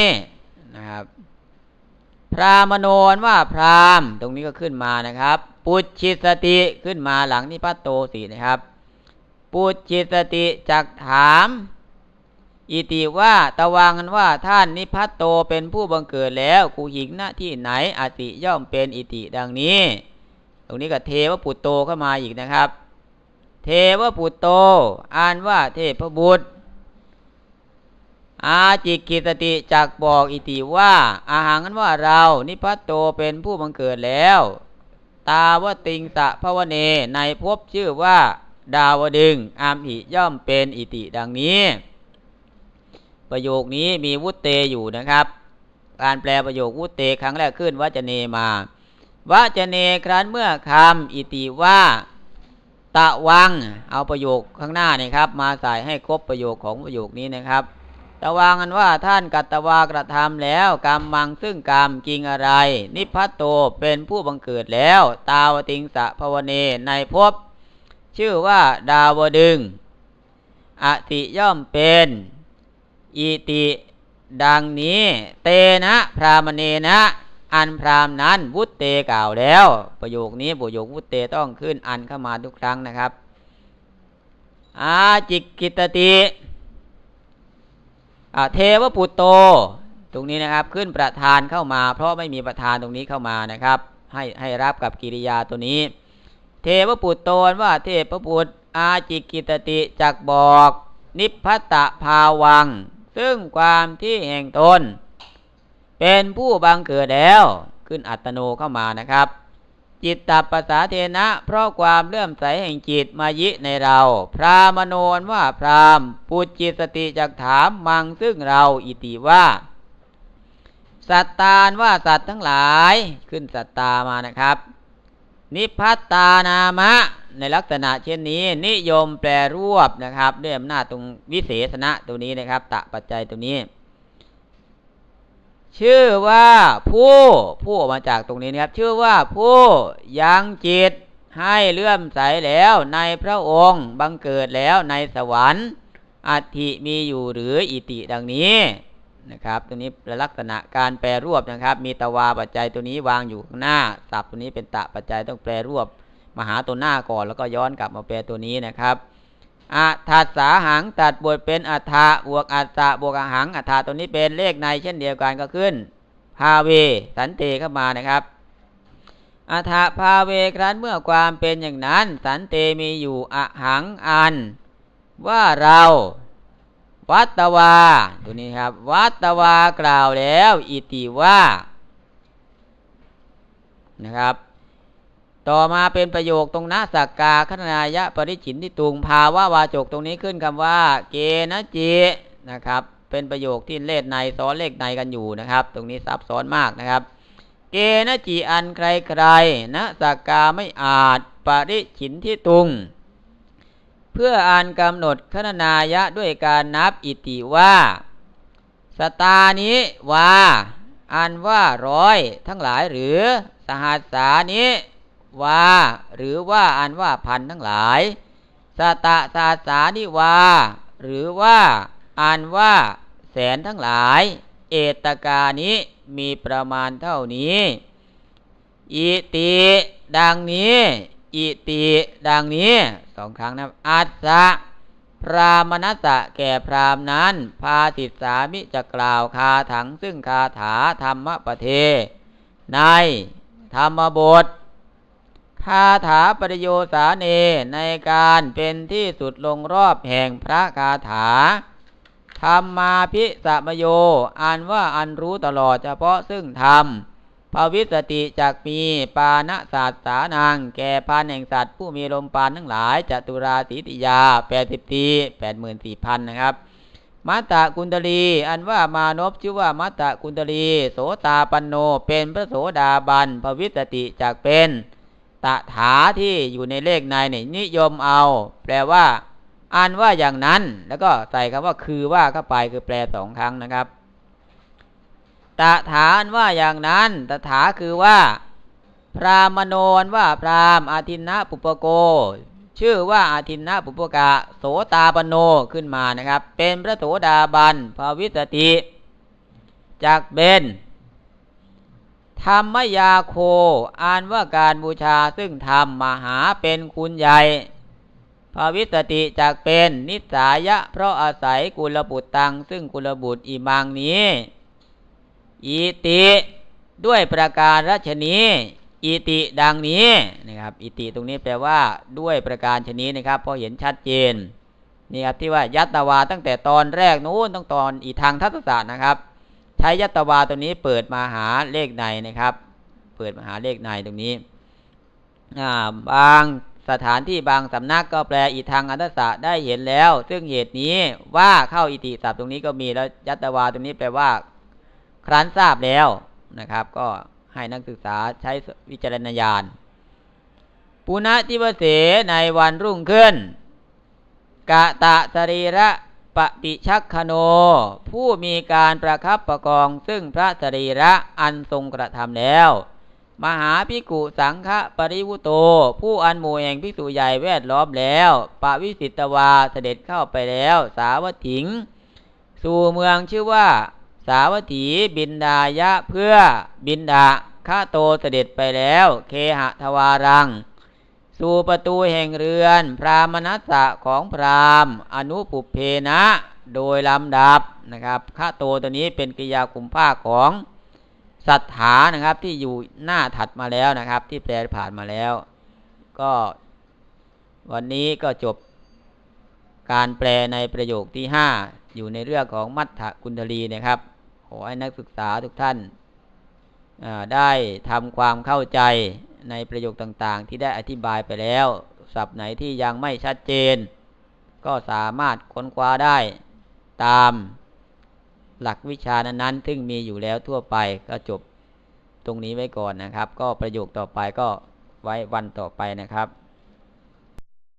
นะครับ พรามโนนว่าพรามตรงนี้ก็ขึ้นมานะครับ ปุจฉิสติขึ้นมาหลังนิพัตโตสีนะครับ ปุจฉิสติจักถามอิติว่าตะวังกันว่าท่านนิพัตโตเป็นผู้บังเกิดแล้วกูหิงหน้าที่ไหนอติย่อมเป็นอิติดังนี้ ตรงนี้ก็เทวปุตโตเข้ามาอีกนะครับ เทวปุตโตอ่านว่าเทพบุตร อาจิกิตติจักบอกอิติว่าอาหารนั้นว่าเรา นิพัตโตเป็นผู้บังเกิดแล้ว ตาวติงสะภวเนในภพชื่อว่า ดาวดึงอามหิย่อมเป็นอิติดังนี้ ประโยคนี้มีวุตเตอยู่นะครับ การแปลประโยควุตเตครั้งแรกขึ้นวัจเนมาวัจเนครั้นเมื่อคำอิติว่าตะวัง เอาประโยคข้างหน้านี่ครับ มาใส่ให้ครบประโยคของประโยคนี้นะครับ ตะวางันว่าท่านกัตตวากระทำแล้วกรรมมังซึ่งกรรมกิงอะไร นิพพัตโตเป็นผู้บังเกิดแล้ว ตาวติงสะภวเนในภพชื่อว่าดาวดึง อติย่อมเป็นอิติดังนี้ เตนะพรามเนนะ อันพรามนั้นวุตเตกล่าวแล้ว ประโยคนี้ประโยควุตเตต้องขึ้นอันเข้ามาทุกครั้งนะครับ อาจิกกิตติ เทวปุตโต ตรงนี้นะครับขึ้นประธานเข้ามา เพราะไม่มีประธานตรงนี้เข้ามานะครับ ให้ให้รับกับกิริยาตัวนี้ เทวปุตโตว่าเทพปุตอาจิกิตติจักบอก นิพพัตตภาวัง ซึ่งความที่แห่งตน เป็นผู้บังเกิดแล้ว ขึ้นอัตโนเข้ามานะครับ จิตตปภาษาเทนะ เพราะความเลื่อมใสแห่งจิตมายิในเรา พรามโนนว่าพรามปุจิตสติจักถามมังซึ่งเราอิติว่า สัตตานว่าสัตว์ทั้งหลายขึ้นสัตตามานะครับ นิพัตตานามะ ในลักษณะเช่นนี้ นิยมแปรรวบนะครับ ด้วยอำนาจตรงวิเศษณะตัวนี้นะครับ ตะปัจจัยตัวนี้ ชื่อว่าผู้ผู้ออกมาจากตรงนี้นะครับ ชื่อว่าผู้ยังจิตให้เลื่อมใสแล้วในพระองค์บังเกิดแล้วในสวรรค์อัติมีอยู่หรืออิติดังนี้นะครับตัวนี้ลักษณะการแปรรวบนะครับ มีตวาปัจจัยตัวนี้วางอยู่ข้างหน้าศัพท์ตัวนี้เป็นตะปัจจัยต้องแปรรวบมาหาตัวหน้าก่อน แล้วก็ย้อนกลับมาแปลตัวนี้นะครับ อัฏสาหังตัดบทเป็นอัฏฐะบวกอัฏฐะบวกอหังอัฏฐะตัวนี้เป็นเลขในเช่นเดียวกันก็ขึ้น ภาเว สันเตเข้ามานะครับอัฏฐภาเวครั้นเมื่อความเป็นอย่างนั้น สันเตมีอยู่อหังอัน ว่าเราวัตวาตัวนี้ครับ วัตวากล่าวแล้ว อิติว่านะครับ ต่อมาเป็นประโยคตรงนาสักกาคณายะปริจินที่ตุงภาวะวาจกตรงนี้ขึ้นคำว่า เกณจินะครับ เป็นประโยคที่เลขในซ้อนเลขในกันอยู่นะครับ ตรงนี้ซับซ้อนมากนะครับ เกณจีอันใครใครนะสักกาไม่อาจปริฉินที่ตุง เพื่ออ่านกำหนดคณนายะด้วยการนับอิติว่าสตานี้ว่าอันว่าร้อยทั้งหลายหรือสหัสสานี้ ว่าหรือว่าอันว่าพันทั้งหลายสตะสาสานิวา หรือว่าอันว่าแสนทั้งหลาย เอตกานี้มีประมาณเท่านี้ อิติดังนี้ อิติดังนี้สองครั้งนะอัสสะพรามนัสสะแก่พรามนั้น พาติสามิจะกล่าวคาถังซึ่งคาถาธรรมประเท ในธรรมบท คาถาปริโยสาเนในการเป็นที่สุดลงรอบแห่งพระคาถาธรรมมาพิสัมโย อันว่าอันรู้ตลอดเฉพาะซึ่งธรรมภวิสติจักมีปาณสัตสานางแก่พานแห่งสัตว์ ผู้มีลมปานทั้งหลายจตุราสีติยาแปดสิบตีแปดหมื่นสี่พันนะครับ มัตตะกุณตลี อันว่ามานพชื่อว่ามัตตะกุณตลี โสตาปันโนเป็นพระโสดาบันภวิสติจักเป็น ตถาที่อยู่ในเลขในเนี่ยนิยมเอา แปลว่าอ่านว่าอย่างนั้น แล้วก็ใส่คำว่าคือว่าเข้าไปคือแปลสองครั้งนะครับตถาอันว่าอย่างนั้นตถาคือว่า พรามโนนว่าพรามอาทินนะปุปโก ชื่อว่าอาทินนะปุปกะ โสตาปโนขึ้นมานะครับ เป็นพระโสดาบันภาวิสติจากเบน ธรรมยาโค อ่านว่าการบูชาซึ่งธรรมมหาเป็นคุณใหญ่ภาวิสติจากเป็นนิสายะ เพราะอาศัยกุลบุตรตัง ซึ่งกุลบุตรอีมังนี้อิติด้วยประการรัชนีอิติดังนี้นะครับ อิติตรงนี้แปลว่าด้วยประการชนีนะครับพราะเห็นชัดเจนนี่ครับที่ว่ายัตวาตั้งแต่ตอนแรกนู้นต้องตอนอีทางทัศศาสตร์นะครับ ใช้ยัตวาตัวนี้เปิดมาหาเลขในนะครับ เปิดมาหาเลขในตรงนี้บางสถานที่บางสำนักก็แปลอีทางอันตสะได้เห็นแล้ว ซึ่งเหตุนี้ว่าเข้าอิติศัพท์ตรงนี้ก็มีแล้วยัตวาตรงนี้แปลว่า ครั้นทราบแล้วนะครับ ก็ให้นักศึกษาใช้วิจารณญาณปุณติวเสในวันรุ่งขึ้นกะตะสรีระ ปฏิชักขโน ผู้มีการประคับประกองซึ่งพระสรีระอันทรงกระทำแล้ว มหาพิกุสังฆปริวุโต ผู้อันหมู่แห่งพิสุใหญ่แวดล้อมแล้วปวิสิตวาเสด็จเข้าไปแล้วสาวัตถิง สู่เมืองชื่อว่า สาวัตถีบินดายะเพื่อบินดาข้าโตเสด็จไปแล้ว เคหะทวารัง สู่ประตูแห่งเรือน พรามนัสสะของพรามอนุปุเพนะ โดยลำดับนะครับข้าโตตัวนี้เป็นกิยาคุมผ้าของสัทธานะครับที่อยู่หน้าถัดมาแล้วนะครับ ที่แปลผ่านมาแล้ว ก็วันนี้ก็จบการแปลในประโยคที่ห้าอยู่ในเรื่องของมัทธกุณฑลีนะครับขอให้นักศึกษาทุกท่านได้ทำความเข้าใจ ในประโยคต่างๆ ที่ได้อธิบายไปแล้วศัพท์ไหนที่ยังไม่ชัดเจน ก็สามารถค้นคว้าได้ตามหลักวิชานั้นๆ ซึ่งมีอยู่แล้วทั่วไปก็จบตรงนี้ไว้ก่อนนะครับ ก็ประโยคต่อไปก็ไว้วันต่อไปนะครับ